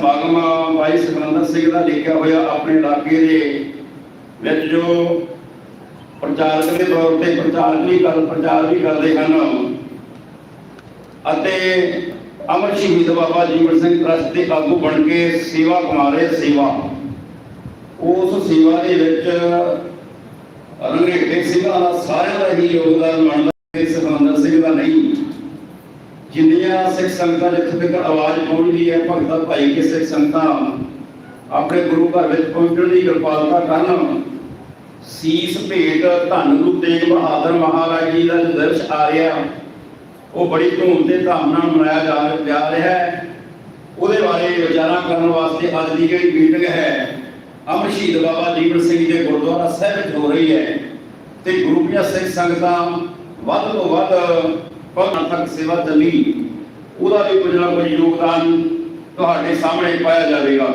ਸਮਾਗਮ ਭਾਈ ਸੁਖਨੰਦਰ ਸਿੰਘ ਦਾ ਲਿਖਿਆ ਹੋਇਆ ਆਪਣੇ ਇਲਾਕੇ ਦੇ ਵਿੱਚ ਜੋ ਪ੍ਰਚਾਰਕ ਦੇ ਤੌਰ ਤੇ ਪ੍ਰਚਾਰ ਵੀ ਕਰ ਪ੍ਰਚਾਰ ਵੀ ਕਰਦੇ ਹਨ ਅਤੇ ਅਮਰ ਸ਼ਹੀਦ ਬਾਬਾ ਜੀਵਨ ਸਿੰਘ ਟਰਸਟ ਦੇ ਆਗੂ ਬਣ ਕੇ ਸੇਵਾ ਕਮਾ ਰਹੇ ਸੇਵਾ, ਉਸ ਸੇਵਾ ਦੇ ਵਿੱਚ ਰੰਗੇਟੇ ਸਿੰਘਾਂ ਦਾ ਸਾਰਿਆਂ ਦਾ ਹੀ ਯੋਗਦਾਨ ਬਣਦਾ ਹੈ ਸੁਖਮੰਦਰ ਸਿੰਘ ਦਾ ਨਹੀਂ ਜਿੰਨੀਆਂ ਸਿੱਖ ਸੰਗਤਾਂ ਜਿੱਥੇ ਤੱਕ ਆਵਾਜ਼ ਪਹੁੰਚਦੀ ਹੈ, ਭਗਤਾਂ ਭਾਈ ਕੇ ਸਿੱਖ ਸੰਗਤਾਂ ਆਪਣੇ ਗੁਰੂ ਘਰ ਵਿੱਚ ਪਹੁੰਚਣ ਦੀ ਕਿਰਪਾਲਤਾ ਕਰਨ, ਸੀਸ ਭੇਟ ਧੰਨ ਗੁਰੂ ਤੇਗ ਬਹਾਦਰ ਮਹਾਰਾਜ ਜੀ ਦਾ ਜੋ ਆ ਰਿਹਾ, ਉਹ ਬੜੀ ਧੂਮ ਤੇ ਧਾਮ ਨਾਲ ਮਨਾਇਆ ਜਾ ਜਾ ਰਿਹਾ ਹੈ। ਉਹਦੇ ਬਾਰੇ ਵਿਚਾਰਾਂ ਕਰਨ ਵਾਸਤੇ ਅੱਜ ਦੀ ਜਿਹੜੀ ਮੀਟਿੰਗ ਹੈ ਅਮਰ ਸ਼ਹੀਦ ਬਾਬਾ ਜੀਵਨ ਸਿੰਘ ਦੇ ਗੁਰਦੁਆਰਾ ਸਾਹਿਬ ਵਿੱਚ ਹੋ ਰਹੀ ਹੈ। ਤੇ ਗੁਰੂ ਦੀਆਂ ਸਿੱਖ ਸੰਗਤਾਂ ਵੱਧ ਤੋਂ ਵੱਧ ਭਗਤਾਂ ਤੱਕ ਸੇਵਾ ਚੱਲੀ। ਉਹਦਾ ਵੀ ਕੁਝ ਨਾ ਕੁਝ ਯੋਗਦਾਨ ਤੁਹਾਡੇ ਸਾਹਮਣੇ ਪਾਇਆ ਜਾਵੇਗਾ।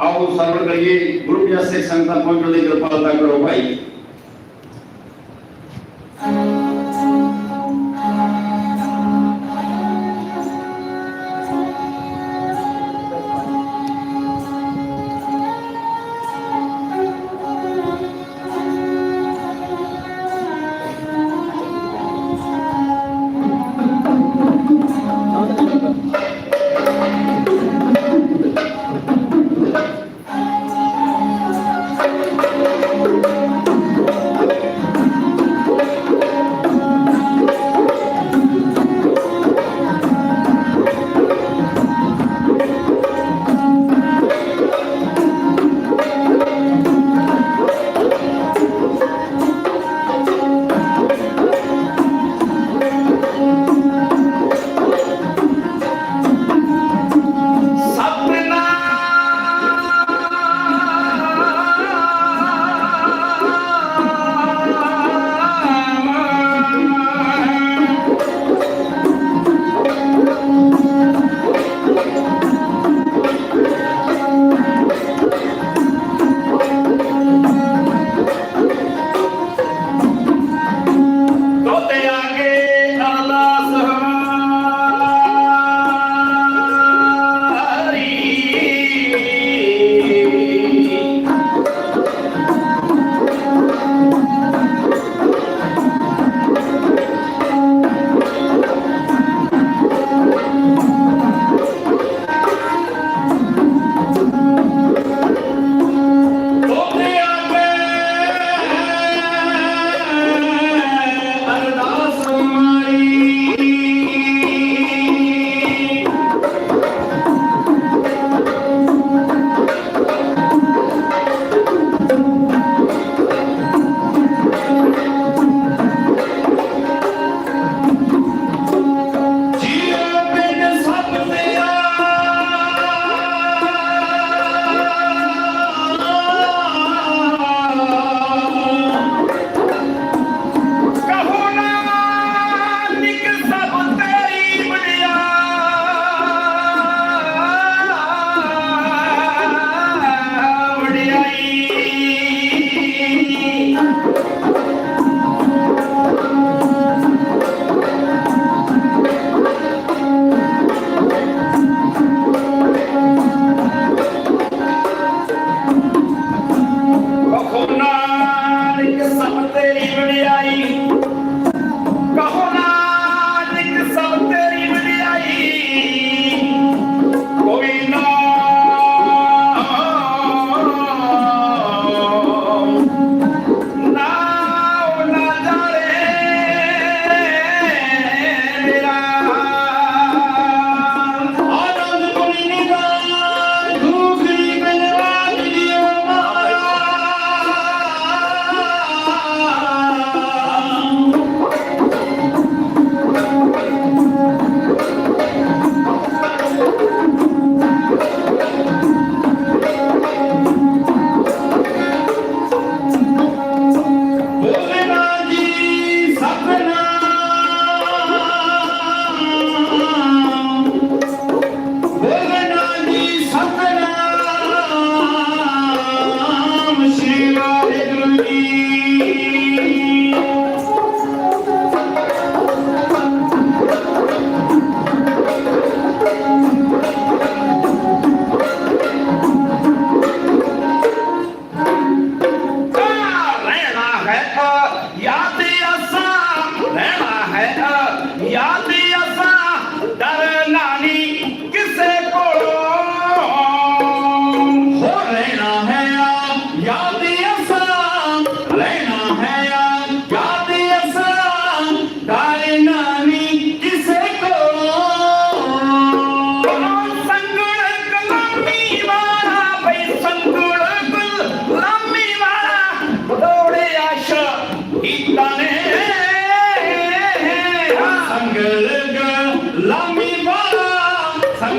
ਆਓ ਸਰਵਣ ਕਰੀਏ। ਗੁਰੂ ਦੀਆਂ ਸਿੱਖ ਸੰਗਤਾਂ ਪਹੁੰਚਣ ਦੀ ਕਿਰਪਾਲਤਾ ਕਰੋ ਭਾਈ।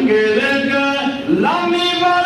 Give it lass mich was.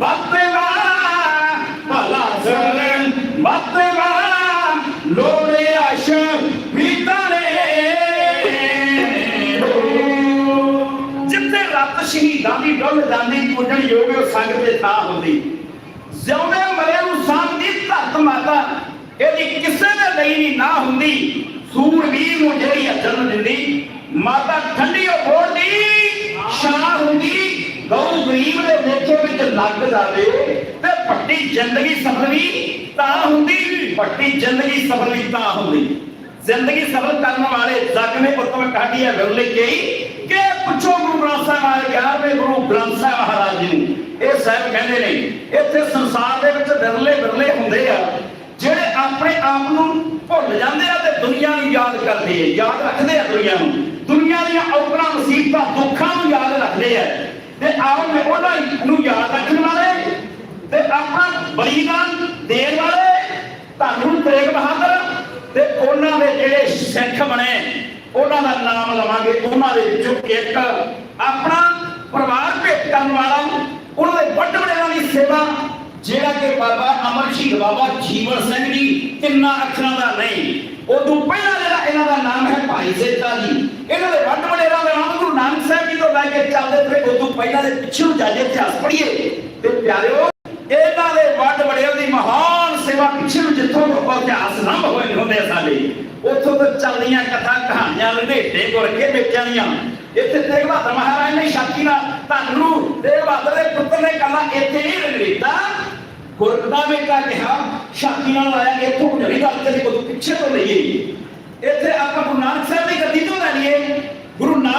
ਸਰ ਭਲਾ ਸਰ ਬਤਵਾਰਾ ਲੋੜੇ ਆਸ਼ ਹਿਤਾਰੇ ਜਿੱਥੇ ਰੱਤ ਸ਼ਹੀਦਾਂ ਦੀ ਡੁੱਲ ਜਾਂਦੀ ਪੁੱਜਣ ਯੋਗ ਸੰਗ ਤੇ ਥਾਂ ਹੁੰਦੀ। ਜਿਉਂਦੇ ਮਰੇ ਨੂੰ ਸੰਗ ਦੀ ਧਰਤ ਮਾਤਾ, ਇਹਦੀ ਕਿਸੇ ਦੇ ਲਈ ਵੀ ਨਾ ਹੁੰਦੀ। ਸੂਰਵੀਰ ਨੂੰ ਜਿਹੜੀ ਆ ਜਨਮ ਦਿੰਦੀ, ਮਾਤਾ ਠੰਡੀ ਉਹ ਬੋਲਦੀ, ਸ਼ਾਹ ਹੁੰਦੀ। ਗਊ ਗਰੀਬ ਦੇ ਦੇਖੇ ਵਿੱਚ ਲੱਗ ਜਾਵੇ ਤੇ ਵੱਡੀ ਜ਼ਿੰਦਗੀ ਸਫਲਵੀ ਤਾਂ ਹੁੰਦੀ ਵੱਡੀ ਜ਼ਿੰਦਗੀ ਸਫਲਵੀ ਤਾਂ ਹੁੰਦੀ। ਜ਼ਿੰਦਗੀ ਸਫਲ ਕਰਨ ਵਾਲੇ ਜੱਗ ਨੇ ਉਤਮ ਕਾਢੀਆ ਵਿਰਲੇ ਕਈ ਕਿ ਪੁੱਛੋ ਗੁਰੂ ਗ੍ਰੰਥ ਸਾਹਿਬ ਆਏ 11ਵੇਂ ਗੁਰੂ ਗ੍ਰੰਥ ਸਾਹਿਬ ਮਹਾਰਾਜ ਜੀ ਨੂੰ। ਇਹ ਸਾਹਿਬ ਕਹਿੰਦੇ ਨੇ, ਇੱਥੇ ਸੰਸਾਰ ਦੇ ਵਿੱਚ ਵਿਰਲੇ ਵਿਰਲੇ ਹੁੰਦੇ ਆ, ਜਿਹੜੇ ਆਪਣੇ ਆਪ ਨੂੰ ਭੁੱਲ ਜਾਂਦੇ ਆ ਤੇ ਦੁਨੀਆ ਨੂੰ ਯਾਦ ਕਰਦੇ ਆ। ਯਾਦ ਰੱਖਦੇ ਆ ਦੁਨੀਆ ਨੂੰ। ਦੁਨੀਆ ਦੀਆਂ ਔਕੜਾਂ, ਮੁਸੀਬਤਾਂ, ਦੁੱਖਾਂ ਨੂੰ ਯਾਦ ਰੱਖਦੇ ਆ। ਤੇ ਆਓ ਮੈਂ ਉਹਨਾਂ ਨੂੰ ਯਾਦ ਰੱਖਣ ਵਾਲੇ ਤੇ ਆਪਣਾ ਬਲੀਦਾਨ ਦੇਣ ਵਾਲੇ ਤੁਹਾਨੂੰ ਤੇਗ ਬਹਾਦਰ ਤੇ ਉਹਨਾਂ ਦੇ ਜਿਹੜੇ ਸਿੱਖ ਬਣੇ, ਉਹਨਾਂ ਦਾ ਨਾਮ ਲਵਾਂਗੇ। ਉਹਨਾਂ ਦੇ ਵਿੱਚੋਂ ਇੱਕ ਆਪਣਾ ਪਰਿਵਾਰ ਭੇਟ ਕਰਨ ਵਾਲਾ, ਉਹਨਾਂ ਦੇ ਵੱਡ ਵਡੇਰਾਂ ਦੀ ਸੇਵਾ, ਜਿਹੜਾ ਕਿ ਬਾਬਾ ਅਮਰ ਸ਼ਹੀਦ ਬਾਬਾ ਜੀਵਨ ਸਿੰਘ ਜੀ ਤਿੰਨਾਂ ਅੱਖਰਾਂ ਦਾ ਨਹੀਂ। ਉਦੋਂ ਪਹਿਲਾਂ ਜਿਹੜਾ ਇਹਨਾਂ ਦਾ ਨਾਮ ਹੈ ਭਾਈ ਸੇਤਾ ਜੀ ਇਹਨਾਂ ਦੇ ਵੱਡ ਵਡੇਰਾਂ ਦਾ ਨਾਮ ਗੁਰੂ ਨਾਨਕ ਸਾਹਿਬ ਜੀ ਤੋਂ ਲੈ ਕੇ ਚੱਲਦੇ ਤੇ ਉਦੋਂ ਪਹਿਲਾਂ ਦੇ ਪਿੱਛੇ ਨੂੰ ਜਾ ਕੇ ਇਤਿਹਾਸ ਪੜ੍ਹੀਏ ਤੇ ਪਿਆਰਿਓ ਇਹਨਾਂ ਦੇ ਵੱਡ ਵਡੇਰਾਂ ਦੀ ਮਹਾਨ ਸੇਵਾ ਪਿੱਛੇ ਨੂੰ ਜਿੱਥੋਂ ਤੋਂ ਇਤਿਹਾਸ ਨੰਬ ਹੋਏ ਹੁੰਦੇ ਸਾਡੇ ਉੱਥੋਂ ਤੋਂ ਚੱਲਦੀਆਂ ਕਥਾ ਕਹਾਣੀਆਂ ਲੰਡੇਟੇ ਗੁਰ ਕੇ ਵੇਚਾਂ ਇੱਥੇ ਤੇਗ ਬਹਾਦਰ ਮਹਾਰਾਜ ਨੇ ਸ਼ਾਕੀ ਨਾਲ ਤੁਹਾਨੂੰ ਤੇਗ ਬਹਾਦਰ ਦੇ ਪੁੱਤਰ ਨੇ ਕਹਾ ਇੱਥੇ ਹੀ ਰਗੜੀਤਾ ਗੁਰਦਾ ਮੇਟਾ ਕਿਹਾ ਸ਼ਾਕੀ ਨਾਲ ਆਇਆ, ਇੱਥੋਂ ਜਿਹੜੀ ਗੱਲ ਕਰੀ ਕੋਈ ਪਿੱਛੇ ਤੋਂ ਲਈਏ। ਇੱਥੇ ਆਪਾਂ ਗੁਰੂ ਨਾਨਕ ਸਾਹਿਬ ਦੀ ਗੱਦੀ ਤੋਂ ਲੈ ਲਈਏ। ਗੁਰੂ ਨਾਨਕ